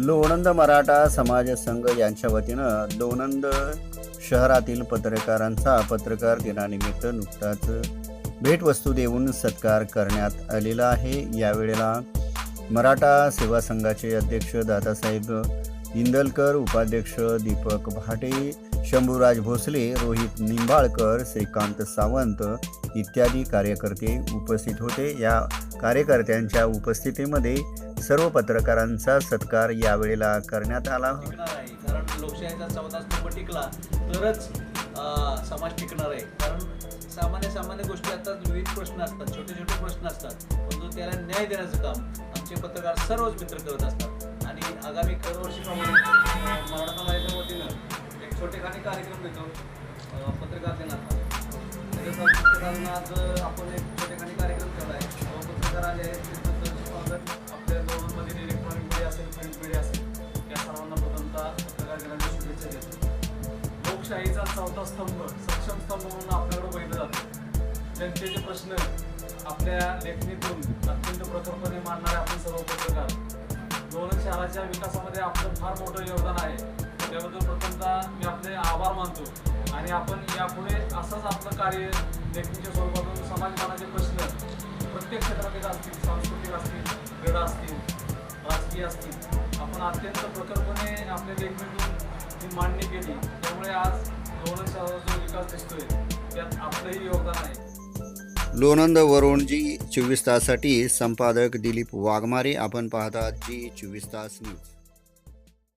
लोणंद मराठा समाज संघ यांच्या वतीनं लोणंद शहरातील पत्रकारांचा पत्रकार दिनानिमित्त नुकताच भेटवस्तू देऊन सत्कार करण्यात आलेला आहे. यावेळेला मराठा सेवा संघाचे अध्यक्ष दादासाहेब इंदलकर उपाध्यक्ष दीपक भाटे शंभूराज भोसले रोहित निंबाळकर श्रीकांत सावंत इत्यादी कार्यकर्ते उपस्थित होते. या कार्यकर्त्यांच्या उपस्थितीमध्ये सर्व पत्रकारांचा सत्कार यावेळेला करण्यात आला. आहे कारण लोकशाहीचा चौदा स्तंभ टिकला तरच समाज टिकणार आहे. कारण सामान्य सामान्य गोष्टी असतात विविध प्रश्न असतात छोटे छोटे प्रश्न असतात परंतु त्याला न्याय देण्याचं काम आमचे पत्रकार सर्वच मित्र करत असतात. आणि आगामी दरवर्षीप्रमाणे अं, मराठा समाजाच्या वतीनं एक छोटेखानी कार्यक्रम देतो पत्रकार दिनाचा. त्याच्यात पत्रकारांना आज आपण एक छोटेखानी कार्यक्रम लोकशाहीचा चौथा स्तंभ सक्षम स्तंभ म्हणून आपल्याकडे बघितलं जातं जनतेचे प्रश्न आपल्या लेखणीतून अत्यंत प्रखरपणे मांडणारे आपण सर्व पत्रकार. दोन शहराच्या विकासामध्ये आपलं फार मोठं योगदान आहे. त्याबद्दल प्रथमतः मी आपले आभार मानतो. आणि आपण यापुढे असंच आपलं कार्य लेखणीच्या स्वरूपातून समाजमानाचे प्रश्न प्रत्येक क्षेत्रातील असतील सांस्कृतिक असतील क्रीडा असतील राजकीय असतील आपण अत्यंत प्रखरपणे आपल्या लेखणीतून ही मांडणी केली. त्यामुळे आज दोन शहराचा जो विकास दिसतोय. त्यात आपलंही योगदान आहे. लोणंद वरुणजी चोवीस ताससाठी संपादक दिलीप वाघमारे. आपण पाहतात जी चोवीस तास न्यूज.